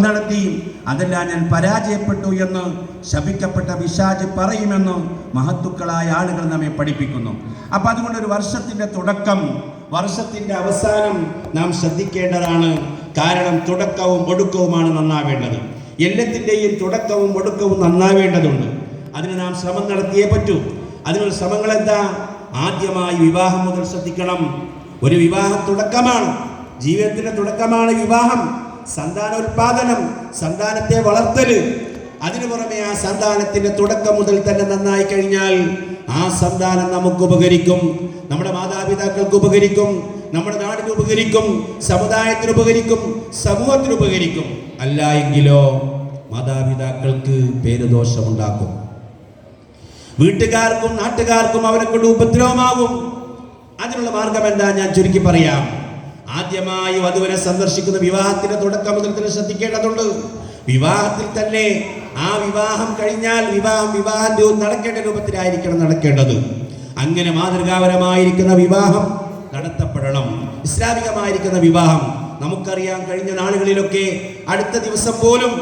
നടത്തി അതെല്ലാം ഞാൻ പരാജയപ്പെട്ടു എന്ന് ശപിക്കപ്പെട്ട വിശാജ് പറയുമെന്ന് മഹത്തുക്കളായ ആളുകൾ നമ്മെ പഠിപ്പിക്കുന്നു. അപ്പൊ അതുകൊണ്ട് ഒരു വർഷത്തിന്റെ തുടക്കം വർഷത്തിന്റെ അവസാനം നാം ശ്രദ്ധിക്കേണ്ടതാണ്. കാരണം തുടക്കവും ഒടുക്കവുമാണ് നന്നാവേണ്ടത്. എല്ലാത്തിന്റെയും തുടക്കവും ഒടുക്കവും നന്നാവേണ്ടതുണ്ട്. അതിന് നാം ശ്രമം നടത്തിയേ പറ്റൂ. അതിനുള്ള ശ്രമങ്ങൾ എന്താ ആദ്യമായി വിവാഹം മുതൽ ശ്രദ്ധിക്കണം. ഒരു വിവാഹ തുടക്കമാണ്. ജീവിതത്തിന്റെ തുടക്കമാണ് വിവാഹം. സന്താനോൽപാദനം സന്താനത്തെ വളർത്തൽ അതിനു പുറമെ ആ സന്താനത്തിന്റെ തുടക്കം മുതൽ തന്നെ നന്നായി കഴിഞ്ഞാൽ ആ സന്താനം നമുക്ക് ഉപകരിക്കും. നമ്മുടെ മാതാപിതാക്കൾക്ക് ഉപകരിക്കും. നമ്മുടെ നാടിന് ഉപകരിക്കും. സമുദായത്തിന് ഉപകരിക്കും. സമൂഹത്തിന് ഉപകരിക്കും. അല്ല എങ്കിലോ മാതാപിതാക്കൾക്ക് പേരുദോഷമുണ്ടാക്കും. വീട്ടുകാർക്കും നാട്ടുകാർക്കും അവരെ കൊണ്ട് ഉപദ്രവമാകും. അതിനുള്ള മാർഗം എന്താ ഞാൻ ചുരുക്കി പറയാം. ആദ്യമായി വധുവിനെ സന്ദർശിക്കുന്ന വിവാഹത്തിന്റെ തുടക്കം മുതൽ തന്നെ ശ്രദ്ധിക്കേണ്ടതുണ്ട്. വിവാഹത്തിൽ തന്നെ ആ വിവാഹം കഴിഞ്ഞാൽ വിവാഹം വിവാഹം നടക്കേണ്ട രൂപത്തിലായിരിക്കണം നടക്കേണ്ടത്. അങ്ങനെ മാതൃകാപരമായിരിക്കുന്ന വിവാഹം നടത്തപ്പെടണം. ഇസ്ലാമികമായിരിക്കുന്ന വിവാഹം നമുക്കറിയാം കഴിഞ്ഞ നാളുകളിലൊക്കെ അടുത്ത ദിവസം പോലും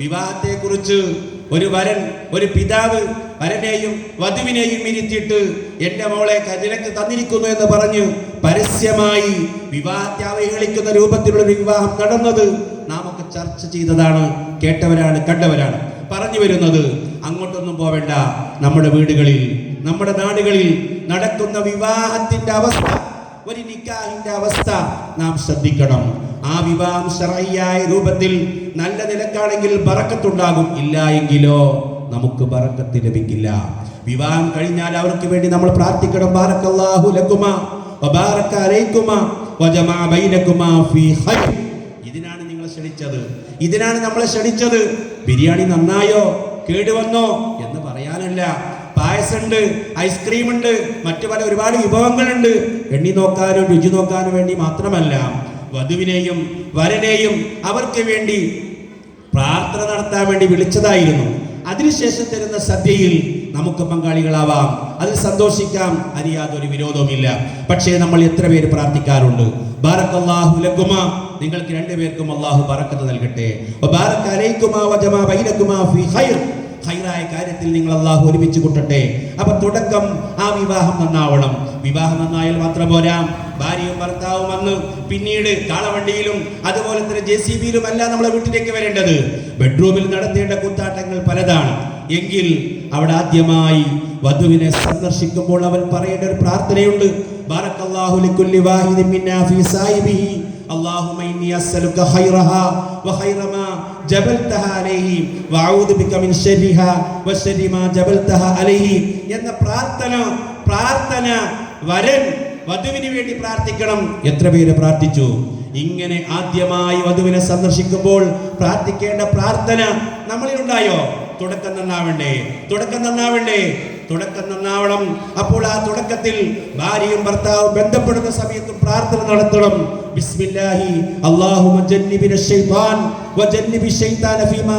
വിവാഹത്തെക്കുറിച്ച് ഒരു വരൻ ഒരു പിതാവ് വരനെയും വധുവിനെയും ഇരുത്തിയിട്ട് എന്റെ മോളെ നിനക്ക് തന്നിരിക്കുന്നു എന്ന് പറഞ്ഞു പരസ്യമായി വിവാഹത്തെ അവഹേളിക്കുന്ന രൂപത്തിലുള്ള വിവാഹം നടന്നത് നാം ഒക്കെ ചർച്ച ചെയ്തതാണ് കേട്ടവരാണ് കണ്ടവരാണ്. പറഞ്ഞു വരുന്നത് അങ്ങോട്ടൊന്നും പോവേണ്ട. നമ്മുടെ വീടുകളിൽ നമ്മുടെ നാടുകളിൽ നടക്കുന്ന വിവാഹത്തിന്റെ അവസ്ഥ ഒരു നിക്കാഹിന്റെ അവസ്ഥ നാം ശ്രദ്ധിക്കണം. ആ വിവാഹം ശറയ്യായ രൂപത്തിൽ നല്ല നിലക്കാണെങ്കിൽ ബറക്കത്തുണ്ടാകും. ഇല്ല എങ്കിലോ നമുക്ക് ബറക്കത്ത് ലഭിക്കില്ല. വിവാഹം കഴിഞ്ഞാൽ അവർക്ക് വേണ്ടി നമ്മൾ പ്രാർത്ഥിക്കണം. ബാറക്കല്ലാഹു ലക്കുമ വബാറക അലൈക്കുമ വജമാ ബൈനക്കുമാ ഫീ ഖൈർ. ഇതിനാണ് നിങ്ങൾ ക്ഷണിച്ചത്. ഇതിനാണ് നമ്മളെ ക്ഷണിച്ചത്. ബിരിയാണി നന്നായോ? കേടുവന്നോ എന്ന് പറയാനല്ല. പായസമുണ്ട് ഐസ്ക്രീം ഉണ്ട് മറ്റു പല ഒരുപാട് വിഭവങ്ങളുണ്ട്. എണ്ണി നോക്കാനും രുചി നോക്കാനും വേണ്ടി മാത്രമല്ല വധുവിനെയും വരനെയും അവർക്ക് വേണ്ടി പ്രാർത്ഥന നടത്താൻ വേണ്ടി വിളിച്ചതായിരുന്നു. അതിനുശേഷം തരുന്ന സദ്യയിൽ നമുക്ക് പങ്കാളികളാവാം. അതിൽ സന്തോഷിക്കാം. അറിയാതൊരു യാതൊരു വിരോധവുമില്ല. പക്ഷേ നമ്മൾ എത്ര പേര് പ്രാർത്ഥിക്കാറുണ്ട്? ബാറക്കല്ലാഹു ലക്കുമ. നിങ്ങൾക്ക് രണ്ടുപേർക്കും അള്ളാഹു ബറക്കത്ത് നൽകട്ടെ. ഹൈറായ കാര്യത്തിൽ നിങ്ങൾ അള്ളാഹു ഒരുമിച്ച് കൂട്ടട്ടെ. അപ്പൊ തുടക്കം ആ വിവാഹം നന്നാവണം. വിവാഹം നന്നായാൽ മാത്രം പോരാ. ഭാര്യയും ഭർത്താവും വന്ന് പിന്നീട് കാളവണ്ടിയിലും അതുപോലെ തന്നെ ജെ സി ബിയിലും അല്ല നമ്മളെ വീട്ടിലേക്ക് വരേണ്ടത് ബെഡ്റൂമിൽ നടത്തേണ്ട കൂത്താട്ടങ്ങൾ പലതാണ് എങ്കിൽ അവിടെ ആദ്യമായി വധുവിനെ സന്ദർശിക്കുമ്പോൾ അവൻ പറയേണ്ട ഒരു പ്രാർത്ഥനയുണ്ട് ബാറക്കല്ലാഹു ലിക്കുല്ലി വാഹിദിൻ മിന്നാ ഫീ സായിബിഹി اللهم إني أسألك خيرها وخير ما جبلتها عليه وأعوذ بك من شرها وشر ما جبلتها عليه എന്ന പ്രാർത്ഥന പ്രാർത്ഥന വരൻ വധുവിന് വേണ്ടി പ്രാർത്ഥിക്കണം. എത്ര പേര് പ്രാർത്ഥിച്ചു? ഇങ്ങനെ ആദ്യമായി വധുവിനെ സന്ദർശിക്കുമ്പോൾ പ്രാർത്ഥിക്കേണ്ട പ്രാർത്ഥന നമ്മളിൽ ഉണ്ടായോ? തുടക്കം നന്നാവണ്ടേ തുടക്കം നന്നാവണ്ടേ തുടക്കം നന്നാവണം. അപ്പോൾ ആ തുടക്കത്തിൽ ഭാര്യയും ഭർത്താവും ബന്ധപ്പെടുന്ന സമയത്തും പ്രാർത്ഥന നടത്തണം. ബിസ്മില്ലാഹി അല്ലാഹുമ്മ ഫീമാ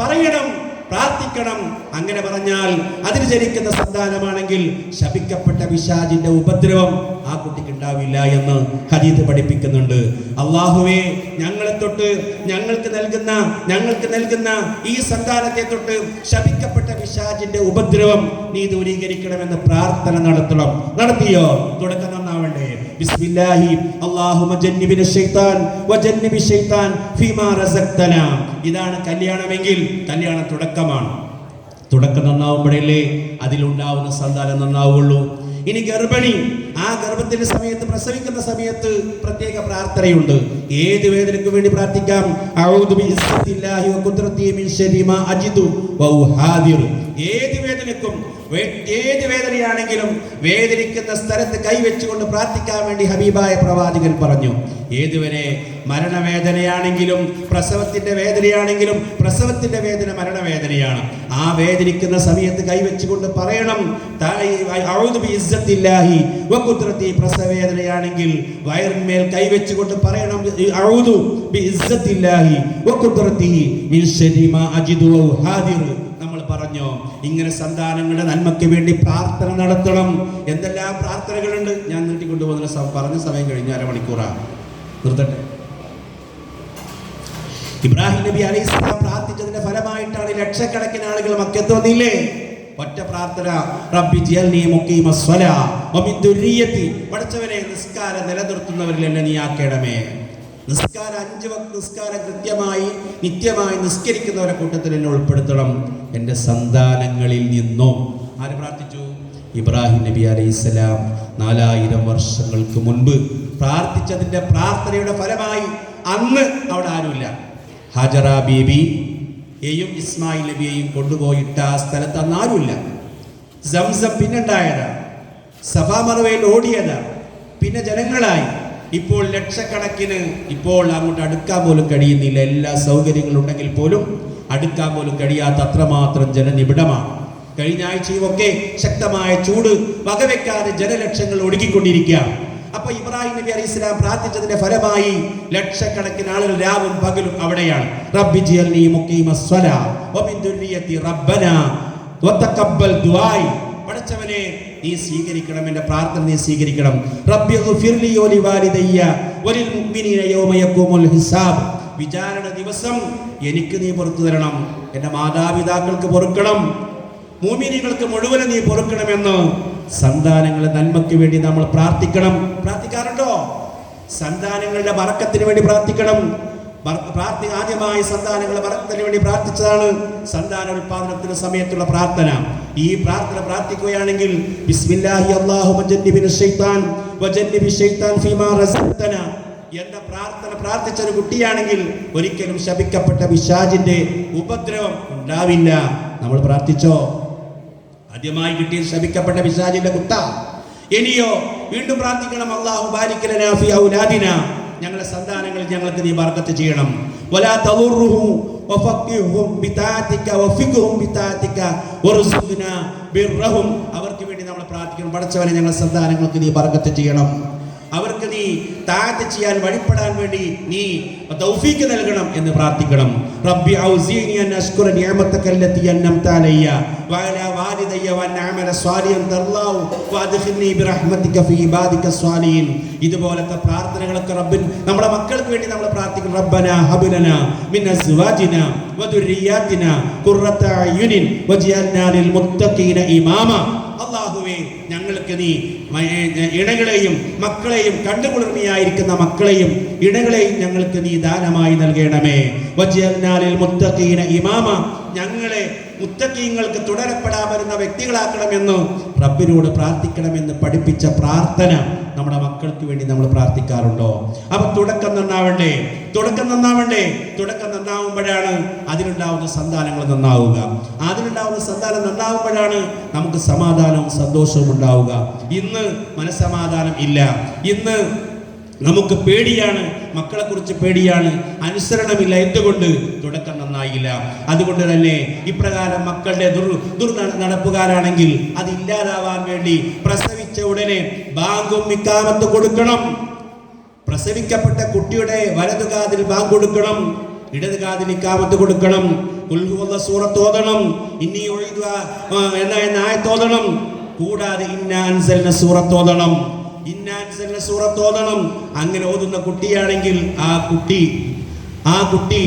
പറയണം പ്രാർത്ഥിക്കണം. അങ്ങനെ പറഞ്ഞാൽ അതിന് ജനിക്കുന്ന സന്താനമാണെങ്കിൽ ശപിക്കപ്പെട്ട വിശാജിന്റെ ഉപദ്രവം ആ കുട്ടിക്ക് ഉണ്ടാവില്ല എന്ന് ഹദീദ് പഠിപ്പിക്കുന്നുണ്ട്. അള്ളാഹുവേ ഞങ്ങളെ തൊട്ട് ഞങ്ങൾക്ക് നൽകുന്ന ഞങ്ങൾക്ക് നൽകുന്ന ഈ സന്താനത്തെ തൊട്ട് ശപിക്കപ്പെട്ട വിശാജിന്റെ ഉപദ്രവം നീ ദൂരീകരിക്കണമെന്ന് പ്രാർത്ഥന നടത്തണം. നടത്തിയോ? തുടക്കം നന്നാവണ്ടേ. ബിസ്മില്ലാഹി. അല്ലാഹുമ്മ ജന്നിബിന ശൈത്താൻ വജന്നിബി ശൈത്താൻ ഫീമാ റസക്തന ഇതാണ് കല്യാണമെങ്കിൽ കല്യാണം തുടക്കമാണ്. തുടക്കം നന്നാവുമ്പോഴല്ലേ അതിലുണ്ടാവുന്ന സന്താനം നന്നാവുള്ളൂ. ഇനി ഗർഭിണി ആ ഗർഭത്തിന്റെ സമയത്ത് പ്രസവിക്കുന്ന സമയത്ത് പ്രത്യേക പ്രാർത്ഥനയുണ്ട്. ഏത് വേദനയ്ക്ക് വേണ്ടി പ്രാർത്ഥിക്കാം? ഏത് വേദനയ്ക്കും വേ- ഏത് വേദനയാണെങ്കിലും വേദനിക്കുന്ന സ്ഥലത്ത് കൈവച്ചുകൊണ്ട് പ്രാർത്ഥിക്കാൻ വേണ്ടി ഹബീബായ പ്രവാചകൻ പറഞ്ഞു. ഏതുവരെ മരണവേദനയാണെങ്കിലും പ്രസവത്തിന്റെ വേദനയാണെങ്കിലും പ്രസവത്തിന്റെ വേദന മരണവേദനയാണ്. ആ വേദനിക്കുന്ന സമയത്ത് കൈവച്ചുകൊണ്ട് പറയണം പ്രസവേദനയാണെങ്കിൽ വയറിന്മേൽ കൈവച്ചുകൊണ്ട് പറയണം പറഞ്ഞോ. ഇങ്ങനെ സന്താനങ്ങളുടെ നന്മയ്ക്ക് വേണ്ടി പ്രാർത്ഥന നടത്തണം. എന്തെല്ലാം പ്രാർത്ഥനകളുണ്ട്? ഞാൻ നീട്ടിക്കൊണ്ടുപോകുന്ന പറഞ്ഞ സമയം കഴിഞ്ഞ അരമണിക്കൂറാണ് നിർത്തട്ടെ. ഇബ്രാഹിം നബി അലൈഹി സ്വലാം പ്രാർത്ഥിച്ചതിന്റെ ഫലമായിട്ടാണ് ലക്ഷക്കണക്കിന് ആളുകൾ മക്കത്ത് വന്നില്ലേ? ഒറ്റ പ്രാർത്ഥന. റബ്ബി ജിയൽനി മുഖീമ സ്വലാ വമിൻ ദുർരിയത്തി പഠിച്ചവനെ നിസ്കാരം നിലനിർത്തുന്നവരിൽ എന്നെ നീ ആക്കേണമേ നിസ്കാരം അഞ്ച് നിസ്കാര കൃത്യമായി നിത്യമായി നിസ്കരിക്കുന്നവരെ കൂട്ടത്തിൽ എന്നെ ഉൾപ്പെടുത്തണം. എന്റെ സന്താനങ്ങളിൽ നിന്നും. ആര് പ്രാർത്ഥിച്ചു? ഇബ്രാഹിം നബി അലൈഹിസ്സലാം നാലായിരം വർഷങ്ങൾക്ക് മുൻപ് പ്രാർത്ഥിച്ചതിന്റെ പ്രാർത്ഥനയുടെ ഫലമായി അന്ന് അവിടെ ആരുമില്ല. ഹജറ ബീബി യെയും ഇസ്മായിൽ നബിയെയും കൊണ്ടുപോയിട്ട ആ സ്ഥലത്ത് അന്ന് ആരുമില്ല. സംസം പിന്നുണ്ടായതാ. സഭാമറവയിൽ ഓടിയതാ. പിന്നെ ജനങ്ങളായി. ഇപ്പോൾ ലക്ഷക്കണക്കിന് ഇപ്പോൾ അങ്ങോട്ട് അടുക്കാൻ പോലും കഴിയുന്നില്ല. എല്ലാ സൗകര്യങ്ങളും ഉണ്ടെങ്കിൽ പോലും അടുക്കാൻ പോലും കഴിയാത്ത അത്രമാത്രം ജനനിബിഡമാണ്. കഴിഞ്ഞ ആഴ്ചയുമൊക്കെ ശക്തമായ ചൂട് വകവെക്കാതെ ജനലക്ഷങ്ങൾ ഒടുക്കിക്കൊണ്ടിരിക്കുകയാണ് അപ്പൊ ഇബ്രാഹിം നബി അലൈഹി ഇസ്ലാം പ്രാർത്ഥിച്ചതിന്റെ ഫലമായി ലക്ഷക്കണക്കിന് ആളുകൾ രാവും പകലും അവിടെയാണ്. റബ്ബി ജിയൽനി മുഖീമ സ്വലാ വമിൻ ദുർരിയത്തി റബ്ബന വതഖബ്ബൽ ദുആയി പടച്ചവനെ നീ സ്വീകരിക്കണം എന്റെ പ്രാർത്ഥന നീ സ്വീകരിക്കണം. ഹിസാബ്. വിചാരണ ദിവസം എനിക്ക് നീ പുറത്തു തരണം. എന്റെ മാതാപിതാക്കൾക്ക് പൊറുക്കണം. മൂമിനികൾക്ക് മുഴുവനും നീ പൊറുക്കണമെന്ന് സന്താനങ്ങളെ നന്മയ്ക്ക് വേണ്ടി നമ്മൾ പ്രാർത്ഥിക്കണം. പ്രാർത്ഥിക്കാറുണ്ടോ? സന്താനങ്ങളുടെ വറക്കത്തിന് വേണ്ടി പ്രാർത്ഥിക്കണം. പ്രാർത്ഥി ആദ്യമായി സന്താനങ്ങൾ വറക്കത്തിന് വേണ്ടി പ്രാർത്ഥിച്ചതാണ് സന്താന ഉൽപാദനത്തിന് സമയത്തുള്ള പ്രാർത്ഥന. ഈ പ്രാർത്ഥന പ്രാർത്ഥിക്കുകയാണെങ്കിൽ ബിസ്മില്ലാഹി ഫീമാ എന്ന പ്രാർത്ഥന പ്രാർത്ഥിച്ച ഒരു കുട്ടിയാണെങ്കിൽ ഒരിക്കലും ശപിക്കപ്പെട്ട വിശാജിന്റെ ഉപദ്രവം ഉണ്ടാവില്ല. നമ്മൾ പ്രാർത്ഥിച്ചോ? ആദ്യമായി കിട്ടിയ ശപിക്കപ്പെട്ട വിശാജിന്റെ കുത്ത. ഇനിയോ വീണ്ടും പ്രാർത്ഥിക്കണം. അള്ളാഹു ബാരിക്കലനാ ഫി ഔലാദിന. ഞങ്ങളുടെ സന്താനങ്ങളിൽ ഞങ്ങൾക്ക് നീ ബർക്കത്ത് ചെയ്യണം. വലാ ബിതാഅതിക ബിതാഅതിക അവർക്ക് വേണ്ടി നമ്മൾ പ്രാർത്ഥിക്കണം. പടച്ചവനെ ഞങ്ങളുടെ സന്താനങ്ങൾക്ക് നീ ബർക്കത്ത് ചെയ്യണം. അവർക്ക് നീ താഴത്ത് ചെയ്യാൻ വഴിപ്പെടാൻ വേണ്ടി നീ തൗഫീക്ക് നൽകണം എന്ന് പ്രാർത്ഥിക്കണം. റബ്ബി ഔസീനി അൻ അഷ്കുറ നിഅമതക അല്ലതി വഅലാ വാലിദയ്യ വഅൻ അഅമല സ്വാലിഹൻ തർലാഹു വഅദ്ഖിൽനി ബിറഹ്മതിക ഫീ ഇബാദിക സ്വാലിയിൻ ഇതുപോലത്തെ പ്രാർത്ഥനകളൊക്കെ റബ്ബിൻ നമ്മുടെ മക്കൾക്ക് വേണ്ടി നമ്മൾ പ്രാർത്ഥിക്കണം റബ്ബന ഹബ്ലന മിൻ അസ്വാജിന വദുരിയാതിന ഖുർറത അയുനിൻ വജഅൽനാ ലിൽ മുത്തഖീന ഇമാമ. അല്ലാഹുവേ ഞങ്ങൾക്ക് നീ ഇണകളെയും മക്കളെയും കണ്ടുകുളിർമയായിരിക്കുന്ന മക്കളെയും ഇണകളെയും ഞങ്ങൾക്ക് നീ ദാനമായി നൽകണമേ. വജഅൽനാലിൽ മുത്തഖീന ഇമാമ ഞങ്ങളെ മുത്തക്കീങ്ങൾക്ക് തുടരപ്പെടാൻ വരുന്ന വ്യക്തികളാക്കണമെന്ന് റബ്ബിനോട് പ്രാർത്ഥിക്കണമെന്ന് പഠിപ്പിച്ച പ്രാർത്ഥന. നമ്മുടെ മക്കൾക്ക് വേണ്ടി നമ്മൾ പ്രാർത്ഥിക്കാറുണ്ടോ? അപ്പൊ തുടക്കം നന്നാവണ്ടേ? തുടക്കം നന്നാവണ്ടേ? തുടക്കം നന്നാവുമ്പോഴാണ് അതിനുണ്ടാവുന്ന സന്താനങ്ങൾ നന്നാവുക. അതിനുണ്ടാവുന്ന സന്താനം നന്നാവുമ്പോഴാണ് നമുക്ക് സമാധാനവും സന്തോഷവും ഉണ്ടാവുക. ഇന്ന് മനസ്സമാധാനം ഇല്ല. ഇന്ന് നമുക്ക് പേടിയാണ് മക്കളെ കുറിച്ച് പേടിയാണ് അനുസരണമില്ല എന്തുകൊണ്ട്? തുടക്കം നന്നായില്ല. അതുകൊണ്ട് തന്നെ ഇപ്രകാരം മക്കളുടെ ദുർ ദുർ നടപ്പുകാരാണെങ്കിൽ അത് ഇല്ലാതാവാൻ വേണ്ടി പ്രസവിച്ച ഉടനെ ബാങ്കും മിക്കാമത്ത് കൊടുക്കണം. പ്രസവിക്കപ്പെട്ട കുട്ടിയുടെ വലതു കാതിൽ ബാങ്ക് കൊടുക്കണം. ഇടത് കാതിൽ ഇക്കാമത്ത് കൊടുക്കണം. ഉൽഹുവ സൂറത്ത് ഓതണം. ഇനി ഒഴുകുക എന്ന നായ തോതണം കൂടാതെ ഇന്നാൻസലിന് സൂറത്ത് ഓതണം. ഇന്നാൻസലിന് സൂറത്ത് ഓതണം. അങ്ങനെ ഓതുന്ന കുട്ടിയാണെങ്കിൽ ആ കുട്ടി ആ കുട്ടി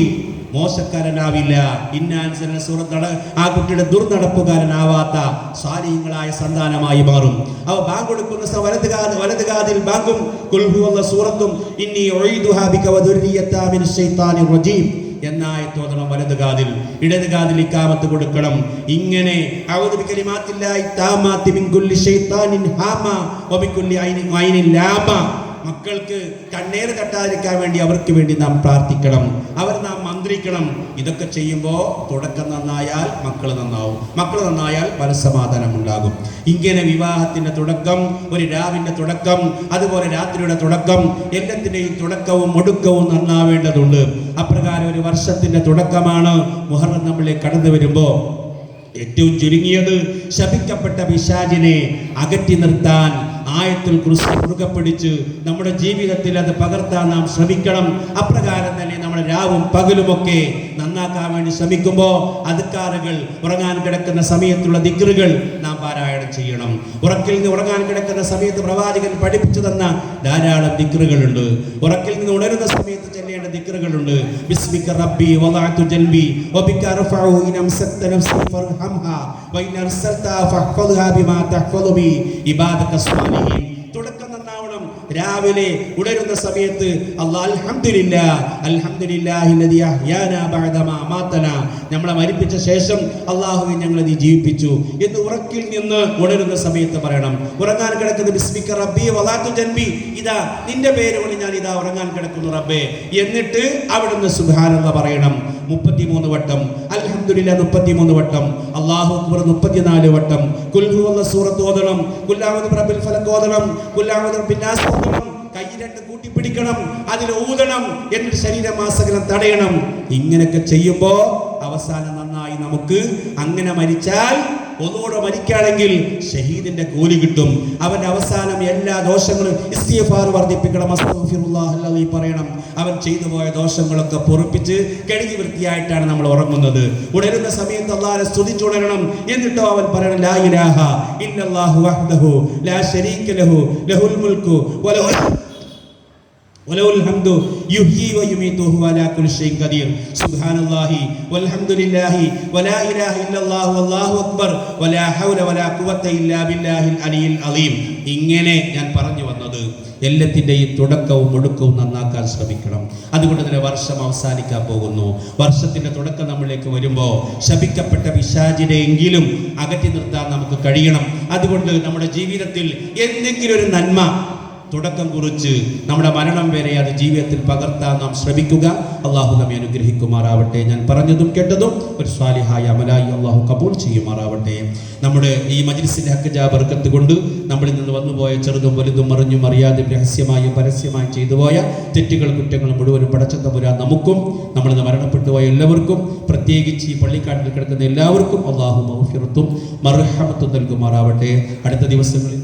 മോശക്കാരനാവില്ല. ഇന്നാൻസലിന്റെ സൂറത്ത് ആ കുട്ടിയുടെ ദുർനടപ്പുകാരനാവാത്ത സ്വാധീനങ്ങളായ സന്താനമായി മാറും. അവ ബാങ്ക് കൊടുക്കുന്ന സ- വലത് വലതുകാതിൽ ബാങ്കും. കുൽഹുവല്ല സൂറത്തും. ഇനി റജീം. എന്നായത്തോതണം വലതുകാതിൽ ഇടതുകാതിൽ ഇക്കാമത്ത് കൊടുക്കണം. ഇങ്ങനെ മക്കൾക്ക് കണ്ണേറ് തട്ടാതിരിക്കാൻ വേണ്ടി അവർക്ക് വേണ്ടി നാം പ്രാർത്ഥിക്കണം. അവർ നാം മന്ത്രിക്കണം ഇതൊക്കെ ചെയ്യുമ്പോൾ തുടക്കം നന്നായാൽ മക്കൾ നന്നാവും. മക്കൾ നന്നായാൽ മനസ്സമാധാനം ഉണ്ടാകും ഇങ്ങനെ വിവാഹത്തിന്റെ തുടക്കം ഒരു രാവിന്റെ തുടക്കം അതുപോലെ രാത്രിയുടെ തുടക്കം എല്ലാത്തിന്റെയും തുടക്കവും ഒടുക്കവും നന്നാവേണ്ടതുണ്ട്. അപ്രകാരം ഒരു വർഷത്തിന്റെ തുടക്കമാണ് മുഹറം നമ്മളെ കടന്നു വരുമ്പോൾ ഏറ്റവും ചുരുങ്ങിയത് ശപിക്കപ്പെട്ട പിശാചിനെ അകറ്റി നിർത്താൻ ആയത്തിൽ കുറിച്ച് മുറുകെ പിടിച്ച് നമ്മുടെ ജീവിതത്തിൽ അത് പകർത്താൻ നാം ശ്രമിക്കണം. അപ്രകാരം തന്നെ നമ്മൾ രാവും പകലുമൊക്കെ നന്നാക്കാൻ വേണ്ടി ശ്രമിക്കുമ്പോൾ അതുക്കാറുകൾ ഉറങ്ങാൻ കിടക്കുന്ന സമയത്തുള്ള ദിക്റുകൾ നാം പാരായണം ചെയ്യണം. ഉറക്കിൽ നിന്ന് ഉറങ്ങാൻ കിടക്കുന്ന സമയത്ത് പ്രവാചകൻ പഠിപ്പിച്ചു തന്ന ധാരാളം ദിക്റുകളുണ്ട്. ഉറക്കിൽ നിന്ന് ഉണരുന്ന സമയത്ത് ദിക്റുകളുണ്ട് ബിസ്മിക റബ്ബി വദഅതു ജൽബി വബിക റഫഉ ഇൻ അംസക്ത നഫ്സി ഫർഹംഹാ വഇൻ അർസൽത ഫഹ്ഫദ്ഹാ ബിമാ തഹ്ഫദു ബി ഇബാദക സ്വാലിഹീൻ രാവിലെ ഉണരുന്ന സമയത്ത് നമ്മളെ മരിപ്പിച്ച ശേഷം അള്ളാഹു ഞങ്ങളെ നീ ജീവിപ്പിച്ചു എന്ന് ഉറക്കിൽ നിന്ന് ഉണരുന്ന സമയത്ത് പറയണം. ഉറങ്ങാൻ കിടക്കുന്ന ബിസ്മിക റബ്ബി വലാത്തു ജൻബി. ഇതാ നിന്റെ പേര് കൊണ്ട് ഞാൻ ഇതാ ഉറങ്ങാൻ കിടക്കുന്നു റബ്ബേ. എന്നിട്ട് അവിടുന്ന് സുബ്ഹാനല്ലാ പറയണം. മുപ്പത്തിമൂന്ന് വട്ടം. വട്ടം അല്ലാഹു അക്ബർ മുപ്പത്തിനാല് വട്ടം. സൂറത്ത് ഓതണം ഓതണം ഓതണം കൂട്ടിപ്പിടിക്കണം അതിൽ ഊതണം തടയണം. ഇങ്ങനെയൊക്കെ ചെയ്യുമ്പോ അവസാനം നന്നായി നമുക്ക് അങ്ങനെ മരിച്ചാൽ ഒന്നുകൂടെ മരിക്കുകയാണെങ്കിൽ ഷഹീദിന്റെ കൂലി കിട്ടും. അവന്റെ അവസാനം എല്ലാ ദോഷങ്ങളും വർദ്ധിപ്പിക്കണം. പറയണം. അവൻ ചെയ്തു പോയ ദോഷങ്ങളൊക്കെ പൊറുപ്പിച്ച് കഴുകി വൃത്തിയായിട്ടാണ് നമ്മൾ ഉറങ്ങുന്നത്. ഉണരുന്ന സമയത്ത് അള്ളാഹെ സ്തുതിച്ചുണരണം എന്നിട്ടോ അവൻ പറയണം ലാ ഇലാഹ ഇല്ലല്ലാഹു വഹ്ദഹു ലാ ശരീക ലഹു ലഹുൽ മുൽക്കു വലഹുൽ وله الحمد يحيي ويميت وهو على كل شيء قدير سبحان الله والحمد لله ولا اله الا الله والله اكبر ولا حول ولا قوه الا بالله العلي العظيم ഇങ്ങനെ ഞാൻ പറഞ്ഞു വന്നത് എല്ലാത്തിൻ്റെയും തുടക്കവും ഒടുക്കവും നന്നാക്കാൻ ശ്രമിക്കണം അതുകൊണ്ട് തന്നെ വർഷം അവസാനിക്കാൻ പോകുന്നു വർഷത്തിന്റെ തുടക്കം നമ്മളിലേക്ക് വരുമ്പോൾ ശപിക്കപ്പെട്ട പിശാചിനെയെങ്കിലും അകറ്റി നിർത്താൻ നമുക്ക് കഴിയണം അതുകൊണ്ട് നമ്മുടെ ജീവിതത്തിൽ എന്തെങ്കിലും ഒരു നന്മ തുടക്കം കുറിച്ച് നമ്മുടെ മരണം വരെ അത് ജീവിതത്തിൽ പകർത്താൻ നാം ശ്രമിക്കുക. അള്ളാഹു നമ്മെ അനുഗ്രഹിക്കുമാറാവട്ടെ. ഞാൻ പറഞ്ഞതും കേട്ടതും ഒരു സ്വാലിഹായ അമലായി അള്ളാഹു കബൂൾ ചെയ്യുമാറാവട്ടെ. നമ്മുടെ ഈ മജ്ലിസിന്റെ ഹക്കജാ ബർക്കത്ത് കൊണ്ട് നമ്മളിൽ നിന്ന് വന്നുപോയ ചെറുതും വലുതും മറിഞ്ഞും അറിയാതെ രഹസ്യമായും പരസ്യമായും ചെയ്തു പോയ തെറ്റുകൾ കുറ്റങ്ങൾ മുഴുവനും പടച്ചത്തമുര നമുക്കും നമ്മൾ ഇന്ന് മരണപ്പെട്ടു പോയ എല്ലാവർക്കും പ്രത്യേകിച്ച് ഈ പള്ളിക്കാട്ടിൽ കിടക്കുന്ന എല്ലാവർക്കും അള്ളാഹു മഹഫിറത്തും മർഹമത്തും നൽകുമാറാവട്ടെ. അടുത്ത ദിവസങ്ങളിൽ